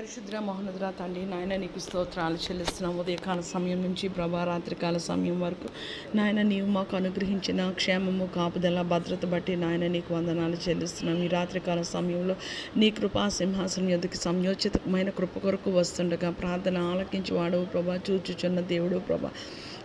పరిశుద్ర మహోన్నతుల తండ్రి నాయన నీకు స్తోత్రాలు చెల్లిస్తున్నాం. ఉదయకాల సమయం నుంచి ప్రభా రాత్రికాల సమయం వరకు నాయన నీవు మాకు అనుగ్రహించిన క్షేమము కాపుదల భద్రత బట్టి నాయన నీకు వందనాలు చెల్లిస్తున్నాం. ఈ రాత్రికాల సమయంలో నీ కృపా సింహాసనం ఎదుకు సంయోచితమైన కృప కొరకు వస్తుండగా ప్రార్థన ఆలకించి వాడవు ప్రభా చూచుచున్న దేవుడు ప్రభా.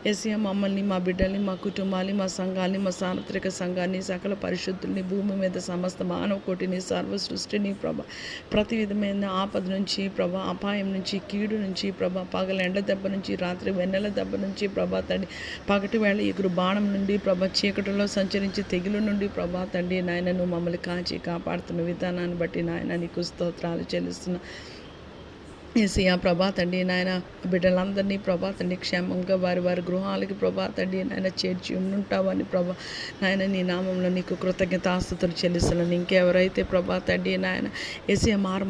ఏసీఎం మమ్మల్ని మా బిడ్డల్ని మా కుటుంబాన్ని మా సంఘాన్ని మా సార్వత్రిక సంఘాన్ని సకల పరిశుద్ధుల్ని భూమి మీద సమస్త మానవ కోటిని సర్వ సృష్టిని ప్రభ ప్రతి విధమైన ఆపద నుంచి ప్రభ అపాయం నుంచి కీడు నుంచి ప్రభ పగల ఎండ దెబ్బ నుంచి రాత్రి వెన్నెల దెబ్బ నుంచి ప్రభా తండ్రి పగటి వేళ ఎగురు బాణం నుండి ప్రభ చీకటిలో సంచరించి తెగులు నుండి ప్రభా తండ్రి నాయన నువ్వు మమ్మల్ని కాచి కాపాడుతున్న విధానాన్ని బట్టి నాయన నీకు స్తోత్రాలు చెల్లిస్తున్నా. ఏసీయా ప్రభా తండ్రి నాయన బిడ్డలందరినీ ప్రభా తండ్రి క్షేమంగా వారి వారి గృహాలకి ప్రభా తండ్రి నాయన చేర్చి ఉండుంటావని ప్రభా నాయన నీ నామంలో నీకు కృతజ్ఞతాస్తుతులు చెల్లిస్తున్నాను. ఇంకెవరైతే ప్రభా తండ్రి నాయన ఏసయ్య మార్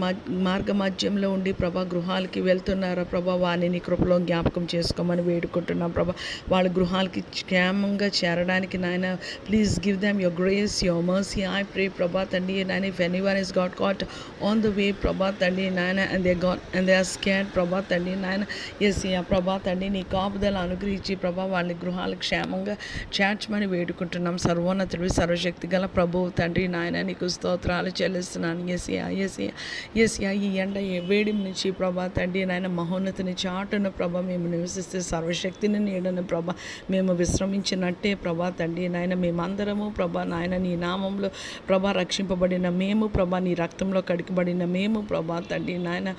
మార్గ మధ్యంలో ఉండి ప్రభా గృహాలకి వెళ్తున్నారా ప్రభా వారిని నీ కృపలో జ్ఞాపకం చేసుకోమని వేడుకుంటున్నాం ప్రభా. వాళ్ళ గృహాలకి క్షేమంగా చేరడానికి నాయన please give them your grace your mercy I pray ప్రభా తండ్రి నాయన if any one is got caught on the way ప్రభా తండ్రి నాయన and they got and they escaped ప్రభా తండ్రి నాయన ఎస్ ప్రభాత్ ప్రభా తండ్రి నీ కాపుదల అనుగ్రహించి ప్రభా వాళ్ళ గృహాలు క్షేమంగా చేర్చమని వేడుకుంటున్నాం. సర్వోన్నతుడి సర్వశక్తి గల ప్రభువు తండ్రి నాయన నీకు స్తోత్రాలు చెల్లిస్తున్నాను. ఎసియా ఎసియా ఎసియా ఈ ఎండ ఏ వేడి నుంచి ప్రభా తండ్రి నాయన మహోన్నతిని చాటున ప్రభ మేము నివసిస్తే సర్వశక్తిని నీడను ప్రభ మేము విశ్రమించినట్టే ప్రభా తండ్రి నాయన మేమందరము ప్రభా నాయన నీ నామంలో ప్రభా రక్షింపబడిన మేము ప్రభా నీ రక్తంలో కడిగబడిన మేము ప్రభా తండ్రి నాయన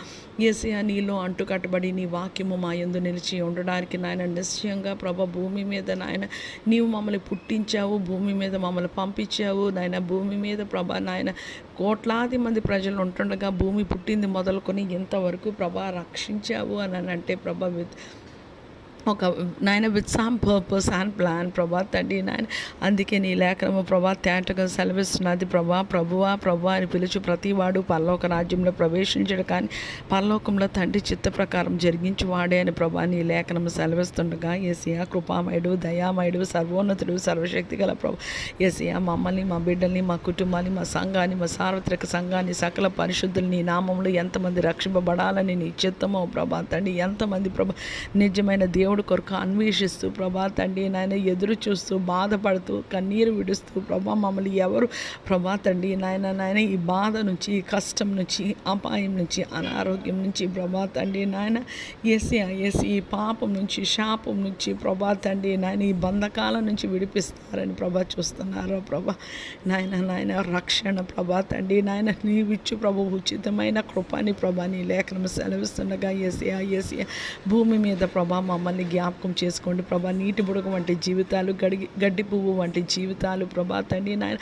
ఎస్ ఏసియా నీలో అంటుకట్టబడి నీ వాక్యము మా యందు నిలిచి ఉండడానికి నాయన నిశ్చయంగా ప్రభ భూమి మీద నాయన నీవు మమ్మల్ని పుట్టించావు భూమి మీద మమ్మల్ని పంపించావు. నాయన భూమి మీద ప్రభ నాయన కోట్లాది మంది ప్రజలు ఉంటుండగా భూమి పుట్టింది మొదలుకొని ఇంతవరకు ప్రభా రక్షించావు అని అంటే ప్రభా ఒక నాయన with some purpose and plan ప్రభా తండ్రి నాయన. అందుకే నీ లేఖనము ప్రభా తేటగా సెలవిస్తున్నది. ప్రభా ప్రభువా ప్రభా అని పిలుచు ప్రతివాడు పరలోక రాజ్యంలో ప్రవేశించడు కానీ పరలోకంలో తండ్రి చిత్త ప్రకారం జరిగించి వాడే అని ప్రభా నీ లేఖనము సెలవిస్తుండగా ఏసియా కృపామయుడు దయామయుడు సర్వోన్నతుడు సర్వశక్తి గల ప్రభు. ఏసియా మమ్మల్ని మా బిడ్డల్ని మా కుటుంబాన్ని మా సంఘాన్ని మా సార్వత్రిక సంఘాన్ని సకల పరిశుద్ధులు నీ నామంలో ఎంతమంది రక్షింపబడాలని నీ చిత్తమో ప్రభా తండ్రి ఎంతమంది ప్రభా నిజమైన దేవుడు కొరకు అన్వేషిస్తూ ప్రభా తండ్రి నాయన ఎదురు చూస్తూ బాధపడుతూ కన్నీరు విడుస్తూ ప్రభా మమ్మల్ని ఎవరు ప్రభా తండ్రి నాయన నాయన ఈ బాధ నుంచి ఈ కష్టం నుంచి అపాయం నుంచి అనారోగ్యం నుంచి ప్రభా తండ్రి నాయన ఏసీ ఏసీ ఈ పాపం నుంచి శాపం నుంచి ప్రభా తండ్రి నాయన ఈ బంధకాల నుంచి విడిపిస్తారని ప్రభా చూస్తున్నారు ప్రభా నాయన నాయన రక్షణ ప్రభా తండ్రి నాయన నీవిచ్చు ప్రభు ఉచితమైన కృపాని ప్రభా నీ లేఖనం సెలవిస్తుండగా ఏసీ ఏసీ భూమి మీద ప్రభా మమ్మల్ని జ్ఞాపకం చేసుకోండి ప్రభా. నీటి బుడగ వంటి జీవితాలు గడి గడ్డి పువ్వు వంటి జీవితాలు ప్రభా. తండ్రి నాయన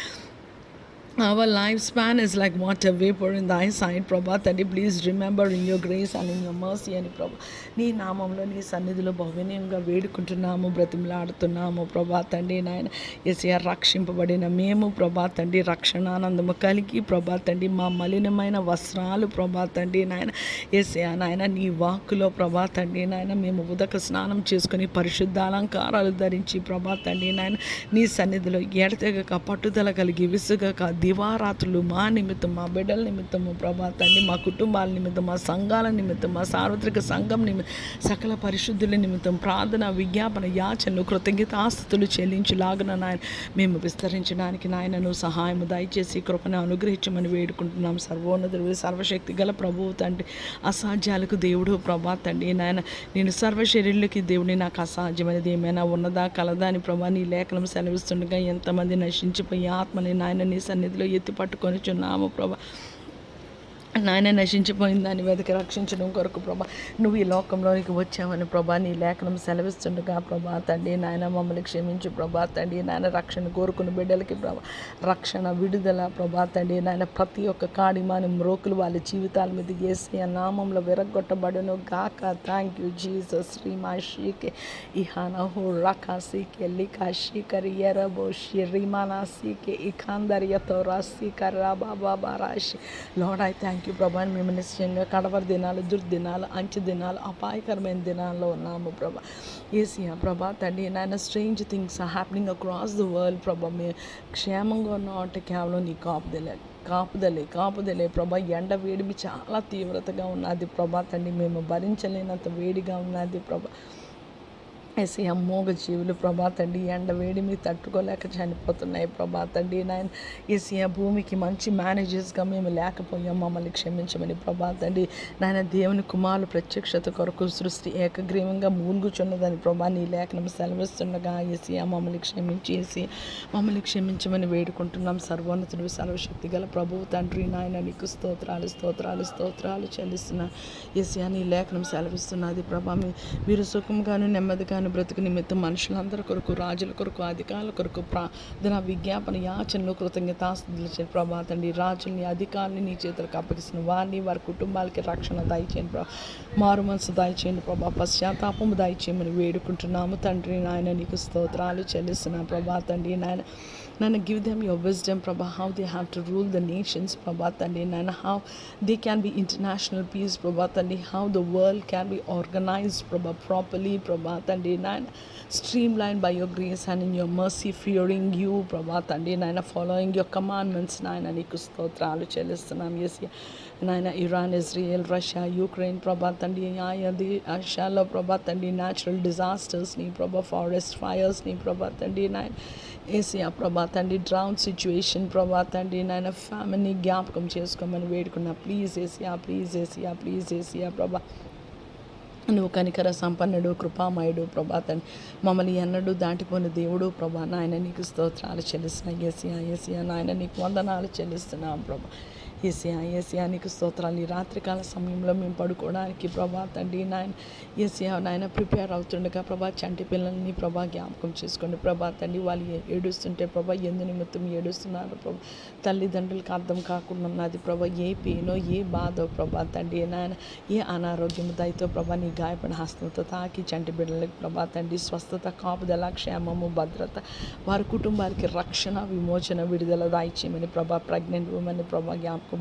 Our lifespan is like water vapor in thy sight, ప్రభా తండ్రి please remember in your grace and in your mercy అని ప్రభా నీ నామంలో నీ సన్నిధిలో భవనీయంగా వేడుకుంటున్నాము బ్రతిమలాడుతున్నాము ప్రభా తండ్రి నాయన. ఎస్ఆర్ రక్షింపబడిన మేము ప్రభా తండ్రి రక్షణానందము కలిగి ప్రభా తండ్రి మా మలినమైన వస్త్రాలు ప్రభా తండ్రి నాయన. ఎస్ఆ నాయన నీ వాక్కులో ప్రభా తండ్రి నాయన మేము ఉదక స్నానం చేసుకుని పరిశుద్ధ అలంకారాలు ధరించి ప్రభా తండ్రి నాయన నీ సన్నిధిలో ఎడతెగక పట్టుదల కలిగి విసుగక దివారాత్రులు మా నిమిత్తం మా బిడ్డల నిమిత్తము ప్రభా తండ్రి మా కుటుంబాల నిమిత్తం మా సంఘాల నిమిత్తం మా సార్వత్రిక సంఘం నిమిత్తం సకల పరిశుద్ధుల నిమిత్తం ప్రార్థన విజ్ఞాపన యాచనలు చెల్లించి చెల్లించులాగున నాయన మేము విస్తరించడానికి నాయనను సహాయము దయచేసి కృపను అనుగ్రహించమని వేడుకుంటున్నాం. సర్వోన్నతుడు సర్వశక్తి గల ప్రభువు తండ్రి అసాధ్యాలకు దేవుడు ప్రభా తండ్రి. నాయన నేను సర్వశరీరులకి దేవుని నాకు అసాధ్యమైనది ఏమైనా ఉన్నదా కలదా అని ప్రభా నీ లేఖనం సెలవిస్తుండగా ఎంతమంది నశించిపోయి ఆత్మని నాయన నీ చేతిలో ఎత్తి పట్టుకొని చున్నాము ప్రభా. నాయన నశించిపోయిన దాని మీదకి రక్షించడం కొరకు ప్రభా నువ్వు ఈ లోకంలోనికి వచ్చావని ప్రభా నీ లేఖనం సెలవిస్తుండగా ప్రభా తండ్రి నాయన మమ్మల్ని క్షమించు ప్రభా తండ్రి నాయన రక్షణ కోరుకున్న బిడ్డలకి ప్రభా రక్షణ విడుదల ప్రభా తండ్రి నాయన ప్రతి ఒక్క కాడిమాని మ్రోకులు వాళ్ళ జీవితాల మీద వేసి ఆ నామంలో విరగొట్టబడును గాక థ్యాంక్ యూ జీసస్ శ్రీమా షీకే ఇహాన హో రకా సీకే లికా షీకరి ఎరబో షిరిమానా సీకే ఇఖాందర్యతో రాశీకర్ రా బాబా రాశి Lord I thank thank you ప్రభా మేము నిశ్చయంగా కడవరి దినాలు దుర్దినాలు అంచె దినాలు అపాయకరమైన దినాల్లో ఉన్నాము ప్రభా. ఏసియా ప్రభా. తండ్రి నాయన strange things are happening across the world ప్రభా. మేము క్షేమంగా ఉన్నాం అంటే కేవలం నీ కాపుదలే కాపుదలే కాపుదలే ప్రభా. ఎండ వేడిమి చాలా తీవ్రతగా ఉన్నది ప్రభా. తండ్రి మేము భరించలేనంత వేడిగా ఉన్నది ప్రభా. ఎస్ఐ అమ్మోగ జీవులు ప్రభా తండ్రి ఎండ వేడిమి తట్టుకోలేక చనిపోతున్నాయి ప్రభా తండ్రి. నాయన ఏసీఆ భూమికి మంచి మేనేజర్స్గా మేము లేకపోయాం. మమ్మల్ని క్షమించమని ప్రభా తండ్రి. నాయన దేవుని కుమారులు ప్రత్యక్షత కొరకు సృష్టి ఏకగ్రీవంగా మూలుగుచున్నదని ప్రభా నీ లేఖనం సెలవిస్తుండగా ఏసీఆ మమ్మల్ని క్షమించి ఏసీ మమ్మల్ని క్షమించమని వేడుకుంటున్నాం. సర్వోన్నతుడు సర్వశక్తి గల ప్రభువు తండ్రి. నాయన నీకు స్తోత్రాలు స్తోత్రాలు స్తోత్రాలు చెల్లిస్తున్నా. ఏసీఆ నీ లేఖనం సెలవిస్తున్నది ప్రభా. మీరు వీరు సుఖంగాను నెమ్మదిగాను బ్రతుకు నిమిత్తం మనుషులందరి కొరకు రాజుల కొరకు అధికారుల కొరకు ప్రార్థన విజ్ఞాపన యాచనలు కృతజ్ఞతాస్తులు చే ప్రభా తండ్రి. రాజుల్ని అధికారులని నీ చేతులకు అప్పగిస్తున్న వారిని వారి కుటుంబాలకి రక్షణ దయచేయండి ప్రభా. మారు మనసు దయచేయండి ప్రభా. పశ్చాత్తాపము దయచేయమని వేడుకుంటున్నాము తండ్రి నాయన. నీకు స్తోత్రాలు చెల్లిస్తున్నాను ప్రభా తండ్రి నాయన. Nana, give them your wisdom, Prabha, how they have to rule the nations, Prabha Tandi, Nana, how they can be international peace, Prabha Tandi, how the world can be organized, Prabha, properly, Prabha Tandi, Nana, streamlined by your grace and in your mercy, fearing you, Prabha Tandi, Nana, following your commandments, Nana, Nikustotra, Chelistanam, Yesya, Nana, Iran, Israel, Russia, Ukraine, Prabha Tande, Ayadi, Ashala, Prabha Tandi, natural disasters, Ni Prabha, forest fires, Ni Prabha Tandi, Nana, Asia Prabha తండ్రి drown situation ప్రభా తండ్రి నాయన ఫ్యామిలీని జ్ఞాపకం చేసుకోమని వేడుకున్నా please Yesayya please Yesayya please Yesayya ప్రభా నువ్వు కనికర సంపన్నుడు కృపామయుడు ప్రభా తండ్రి మమ్మల్ని ఎన్నడూ దాటిపోయిన దేవుడు ప్రభా నాయన నీకు స్తోత్రాలు చెల్లిస్తున్నా. ఏసియా ఏసియా నాయన నీకు వందనాలు చెల్లిస్తున్నాం ప్రభా ఏసియా ఏసియా నీకు స్తోత్రాలు. ఈ రాత్రికాల సమయంలో మేము పడుకోవడానికి ప్రభా తండ్రి నాయన ఏసియా నాయన ప్రిపేర్ అవుతుండగా ప్రభా చంటి పిల్లల్ని ప్రభా జ్ఞాపకం చేసుకోండి. ప్రభా తండ్రి వాళ్ళు ఏ- ఏడుస్తుంటే ప్రభా ఎందు నిమిత్తం ఏడుస్తున్నారు ప్రభా. తల్లిదండ్రులకు అర్థం కాకుండా ఉన్నది ప్రభా ఏ పెయినో ఏ బాధో ప్రభా తండ్రి నాయన ఏ అనారోగ్యం దయతో ప్రభా నీ గాయపడిన హస్తంతో తాకి చంటి బిడ్డలకు ప్రభా తండ్రి స్వస్థత కాపుదల క్షేమము భద్రత వారి కుటుంబానికి రక్షణ విమోచన విడుదల దాయిచేయమని ప్రభా ప్రెగ్నెంట్ ఉమెన్ ప్రభా జ్ఞాపకం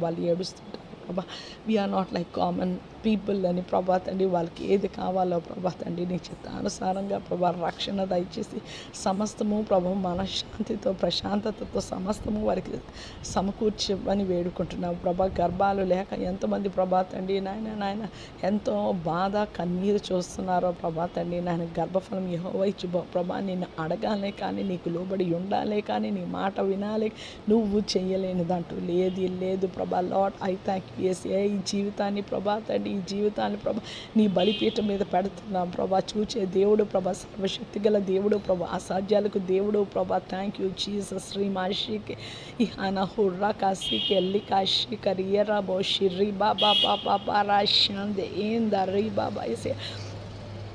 We are not like common people అని ప్రభా తండ్రి వాళ్ళకి ఏది కావాలో ప్రభా తండ్రి నీ చిత్తానుసారంగా ప్రభా రక్షణ దయచేసి సమస్తము ప్రభు మనశ్శాంతితో ప్రశాంతతతో సమస్తము వారికి సమకూర్చమని వేడుకుంటున్నాం ప్రభా. గర్భాలు లేక ఎంతమంది ప్రభా తండ్రి నాయన నాయన ఎంతో బాధ కన్నీరు చూస్తున్నారో ప్రభా తండ్రి నాయన గర్భఫలం యహోవైచు ప్రభా నిన్ను అడగాలే కానీ నీకు లోబడి ఉండాలే కానీ నీ మాట వినాలే నువ్వు చేయలేనిదంటూ లేదు లేదు ప్రభా. Lord I thank you. ఈ జీవితాన్ని ప్రభా తండ్రి ఈ జీవితాన్ని ప్రభా నీ బలిపీఠం మీద పెడుతున్నాం ప్రభా. చూచే దేవుడు ప్రభా సర్వశక్తి గల దేవుడు ప్రభా. అసాధ్యాలకు దేవుడు ప్రభా థ్యాంక్ యూ జీసస్ శ్రీ మాషికి ఇహాన హుర్రా కాశీకి ఎల్లి కాశీ కరియరా బో షిర్రి బాబా బాబా బారా శాందే ఏందా రీ బాబా ఇసే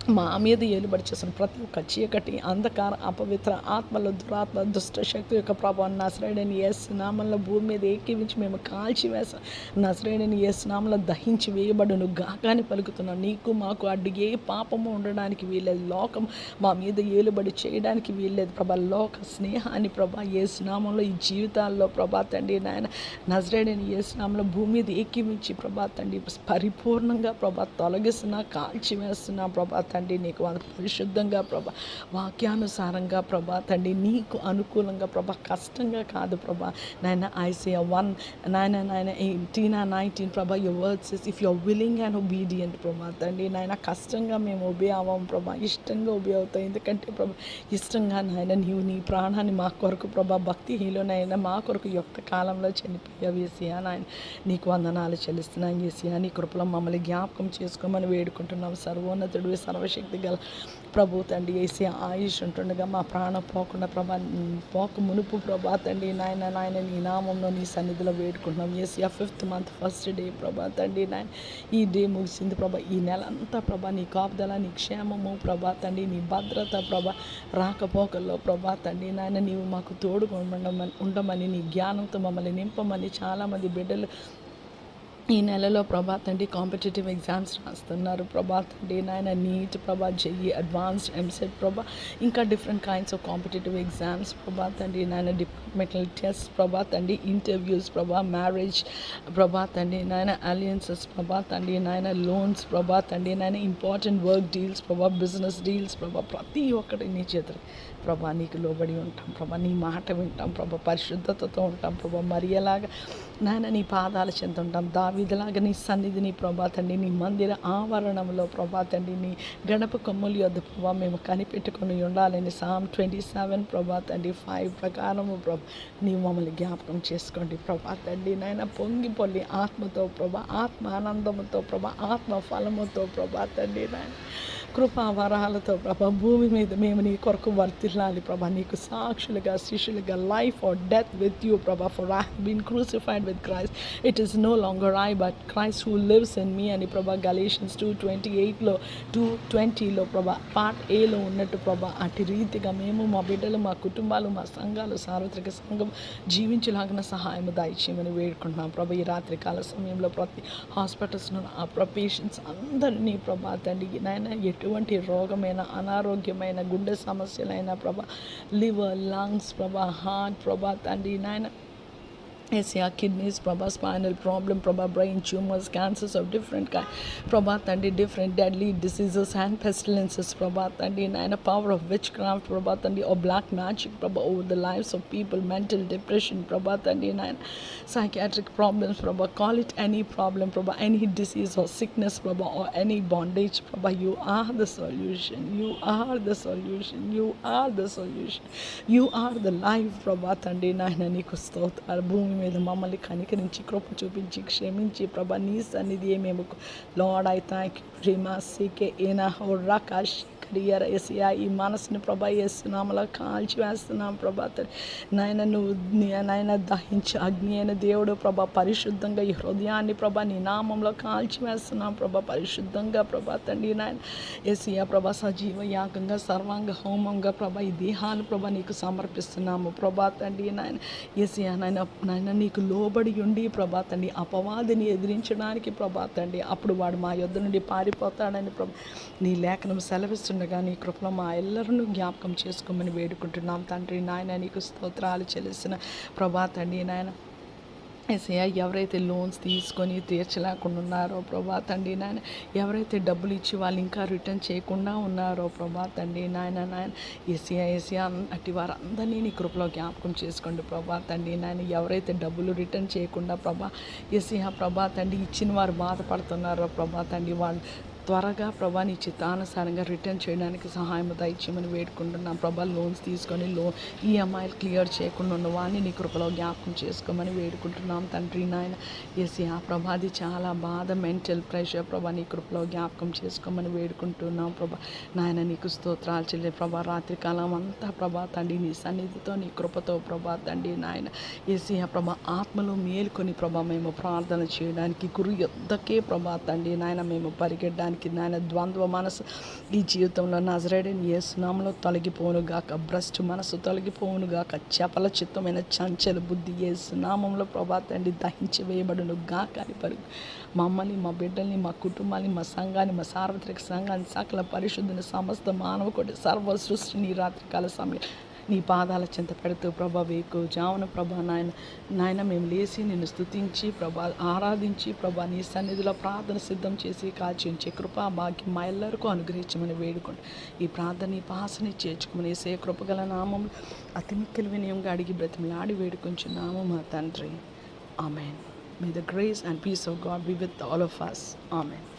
మా మీద ఏలుబడి చేసిన ప్రతి ఒక్క చీకటి అంధకార అపవిత్ర ఆత్మల దురాత్మ దుష్ట శక్తి యొక్క ప్రభావం నసరేడని ఎస్ స్నామంలో భూమి మీద ఏకీవించి మేము కాల్చి వేసాం నసరేడని ఏ స్నామంలో దహించి వేయబడును గాకాని పలుకుతున్నాం నీకు మాకు అడ్డు ఏ పాపము ఉండడానికి వీల్లేదు. లోకం మా మీద ఏలుబడి చేయడానికి వీల్లేదు. ప్రభా లోక స్నేహాన్ని ప్రభా ఏ స్నామంలో ఈ జీవితాల్లో ప్రభా తండ్రి నాయన నజరేడని ఏ స్నామంలో భూమి మీద ఏకీవించి ప్రభా తండ్రి పరిపూర్ణంగా ప్రభా తొలగిస్తున్నా కాల్చి వేస్తున్నా ప్రభా తండ్రి నీకు పరిశుద్ధంగా ప్రభా వాక్యానుసారంగా ప్రభా తండ్రి నీకు అనుకూలంగా ప్రభా కష్టంగా కాదు ప్రభా. నాయన ఐసే వన్ నాయన నాయన ఎయిటీన్ నైన్టీన్ ప్రభా your words if your willing and obedient ప్రభా తండ్రి నాయన కష్టంగా మేము ఒబే అవ్వం ప్రభా. ఇష్టంగా ఒబే అవుతాం. ఎందుకంటే ప్రభా ఇష్టంగా నాయన నీవు నీ ప్రాణాన్ని మా కొరకు ప్రభా భక్తి హీలోనైనా మా కొరకు యొక్క కాలంలో చనిపోయావు ఏసియా నాయన. నీకు వందనాలు చెల్లిస్తున్నాం ఏసియా నీ కృపలో మమ్మల్ని జ్ఞాపకం చేసుకోమని వేడుకుంటున్నాం. సర్వోన్నతుడు సర్వశక్తి గల ప్రభు తండ్రి వేసి ఆయుష్ ఉంటుండగా మా ప్రాణం పోకుండా ప్రభా పోక మునుపు ప్రభా తండ్రి నాయన నాయన నీ నామంలో నీ సన్నిధిలో వేడుకుంటున్నాం. Yesayya fifth month first day ప్రభా తండ్రి నాయన ఈ డే ముగిసింది ప్రభా. ఈ నెల అంతా ప్రభా నీ కాపుదల నీ క్షేమము ప్రభా తండ్రి నీ భద్రత ప్రభా రాకపోకల్లో ప్రభా తండ్రి నాయన నీవు మాకు తోడుగా ఉండమని ఉండమని నీ జ్ఞానంతో మమ్మల్ని నింపమని చాలామంది బిడ్డలు ఈ నెలలో ప్రభాత్ అండి కాంపిటేటివ్ ఎగ్జామ్స్ రాస్తున్నారు. ప్రభాత్ అండి నాయన నీట్ ప్రభా జెఈ అడ్వాన్స్డ్ ఎంసెట్ ప్రభా ఇంకా different kinds of competitive exams. Prabhat అండి నాయన డిపార్ట్మెంటల్ టెస్ట్ ప్రభాత్ అండి ఇంటర్వ్యూస్ ప్రభా మ్యారేజ్ ప్రభాత్ అండి నాయన అలియన్సెస్ ప్రభాత్ అండి నాయన లోన్స్ ప్రభాత్ అండి నాయన ఇంపార్టెంట్ వర్క్ డీల్స్ ప్రభా బిజినెస్ డీల్స్ ప్రభా ప్రతి ఒక్కటి నీ చేతులు ప్రభా నీకు లోబడి ఉంటాం. ప్రభా నీ మాట వింటాం. ప్రభా పరిశుద్ధతతో ఉంటాం. ప్రభా మరి ఎలాగా నాయన నీ పాదాల చెంత ఉంటాం. దావిదిలాగా నీ సన్నిధిని ప్రభా తండ్రి నీ మందిర ఆవరణంలో ప్రభా తండ్రి నీ గణప కొమ్ములు యొద్ ప్రభా మేము కనిపెట్టుకుని ఉండాలని సామ్ ట్వంటీ సెవెన్ ప్రభా తండ్రి ఫైవ్ ప్రకారము ప్రభా నీ మమ్మల్ని జ్ఞాపకం చేసుకోండి ప్రభా తండ్రి. నాయన పొంగి పొల్లి ఆత్మతో ప్రభా ఆత్మ ఆనందముతో ప్రభా ఆత్మ ఫలముతో ప్రభా తండ్రి నాయన. కృపా వరాలతో ప్రభా భూమి మీద మేము నీ కొరకు వర్తిల్లాలి ప్రభా. నీకు సాక్షులుగా శిష్యులుగా life or death with you ప్రభా. For I been crucified with Christ it is no longer I but Christ who lives in me అని ప్రభా గలేషన్స్ టూ ట్వంటీ ఎయిట్లో టూ ట్వంటీలో ప్రభా పార్ట్ ఏలో ఉన్నట్టు ప్రభా అటు రీతిగా మేము మా బిడ్డలు మా కుటుంబాలు మా సంఘాలు సార్వత్రిక సంఘం జీవించలాగిన సహాయం దయచేయమని వేడుకుంటున్నాం ప్రభా. ఈ రాత్రికాల సమయంలో ప్రతి హాస్పిటల్స్లో ఆ పేషెంట్స్ అందరినీ ప్రభా తండ్రి నాయన ఎటువంటి రోగమైన అనారోగ్యమైన గుండె సమస్యలైన ప్రభా లివర్ లంగ్స్ ప్రభా హార్ట్ ప్రభా తండ్రి నాయన ACR, kidneys, Prabha, spinal problem, Prabha, brain tumors, cancers of different kind, Prabha, Thandi, different deadly diseases and pestilences, Prabha, Thandi, and the power of witchcraft, Prabha, Thandi, or oh, black magic, Prabha, over the lives of people, mental depression, Prabha, Thandi, and psychiatric problems, Prabha, call it any problem, Prabha, any disease or sickness, Prabha, or any bondage, Prabha, you are the solution, you are the solution, you are the solution, you are the life, Prabha, Thandi, and Nikustotar, boom. మీద మమ్మల్ని కనికరించి కృప చూపించి క్షమించి ప్రభా నీ సన్నిధి మేము Lord I thank you ప్రేమ సీకే ఏనా హో రాకాష్ క్రియర్ ఎసియా ఈ మనసుని ప్రభా వేస్తున్నాములా కాల్చి వేస్తున్నాం ప్రభా నాయన నువ్వు నాయన దహించి అగ్ని అయిన దేవుడు ప్రభా పరిశుద్ధంగా ఈ హృదయాన్ని ప్రభా నీ నామంలో కాల్చి వేస్తున్నాం ప్రభా పరిశుద్ధంగా ప్రభా తండ్రి నాయన. ఏసియా ప్రభా సజీవ యాగంగా సర్వాంగ హోమంగా ప్రభా ఈ దేహాన్ని ప్రభా నీకు సమర్పిస్తున్నాము ప్రభా తండ్రి నాయన. ఎసియా నాయన నాయన నీకు లోబడి ఉండి ప్రభా తండ్రి అపవాదిని ఎదిరించడానికి ప్రభా తండ్రి అప్పుడు వాడు మా యొద్ద నుండి పారిపోతాడని ప్రభా నీ లేఖనం సెలవిస్తుండగా నీ కృపలో మా ఎల్లరూ జ్ఞాపకం చేసుకోమని వేడుకుంటున్నాం. తండ్రి నాయన నీకు స్తోత్రాలు చెల్లిసిన ప్రభా తండ్రి నాయన. ఎస్ఐ ఎవరైతే లోన్స్ తీసుకొని తీర్చలేకుండా ఉన్నారో ప్రభా తండ్రి నాయన ఎవరైతే డబ్బులు ఇచ్చి వాళ్ళు ఇంకా రిటర్న్ చేయకుండా ఉన్నారో ప్రభా తండ్రి నాయన నాయన ఎస్ఐ ఎస్ఐ అట్టి వారందరినీ నీ కృపలో జ్ఞాపకం చేసుకోండి ప్రభా తండ్రి నాయన. ఎవరైతే డబ్బులు రిటర్న్ చేయకుండా ప్రభా ఎస్ఐ ప్రభా తండ్రి ఇచ్చిన వారు బాధపడుతున్నారో ప్రభా తండ్రి వాళ్ళు త్వరగా ప్రభా నీ చిత్తానుసారంగా రిటర్న్ చేయడానికి సహాయం దయచేయమని వేడుకుంటున్నాం. ప్రభా లోన్స్ తీసుకొని లోన్ ఈఎంఐలు క్లియర్ చేయకుండా ఉన్న వాడిని నీ కృపలో జ్ఞాపకం చేసుకోమని వేడుకుంటున్నాం తండ్రి నాయన. ఎస్ ఆ ప్రభాది చాలా బాధ మెంటల్ ప్రెషర్ ప్రభా నీ కృపలో జ్ఞాపకం చేసుకోమని వేడుకుంటున్నాం ప్రభా. నాయన నీకు స్తోత్రాలు చెల్లె ప్రభా రాత్రి కాలం అంతా ప్రభా తండ్రి నీ సన్నిధితో నీ కృపతో ప్రభా తండ్రి నాయన. ఎసి ఆ ప్రభా ఆత్మలో మేలుకొని ప్రభా మేము ప్రార్థన చేయడానికి గురు యొద్దకే ప్రభా తండ్రి నాయన మేము పరిగెట్టడానికి నాయన ద్వంద్వ మనసు. ఈ జీవితంలో నజరేడని ఏసునామలో తొలగిపోను గాక. భ్రష్టు మనసు తొలగిపోను గాక. చపల చిత్తమైన చంచల బుద్ధి ఏ ప్రభా తండ్రి దహించి వేయబడును గాక అని పరు. మమ్మల్ని మా బిడ్డల్ని మా కుటుంబాన్ని మా సంఘాన్ని మా సార్వత్రిక సంఘాన్ని సకల పరిశుద్ధిని సమస్త మానవ కోటి సర్వ సృష్టిని రాత్రికాల సమయం నీ పాదాల చింత పెడుతూ ప్రభా వేకు జామున ప్రభా నాయన నాయన మేము లేచి నిన్ను స్తుతించి ప్రభా ఆరాధించి ప్రభా నీ సన్నిధిలో ప్రార్థన సిద్ధం చేసి కాల్చించే కృపా భాగ్యం మా ఎల్లరికూ అనుగ్రహించమని వేడుకోండి ఈ ప్రార్థన నీ పాసని చేర్చుకుని సే కృపగల నామం అతి మిక్కిలి వినయంగా అడిగి బ్రతిమలాడి నామం మా తండ్రి. Amen may the grace and peace of God be with all of us amen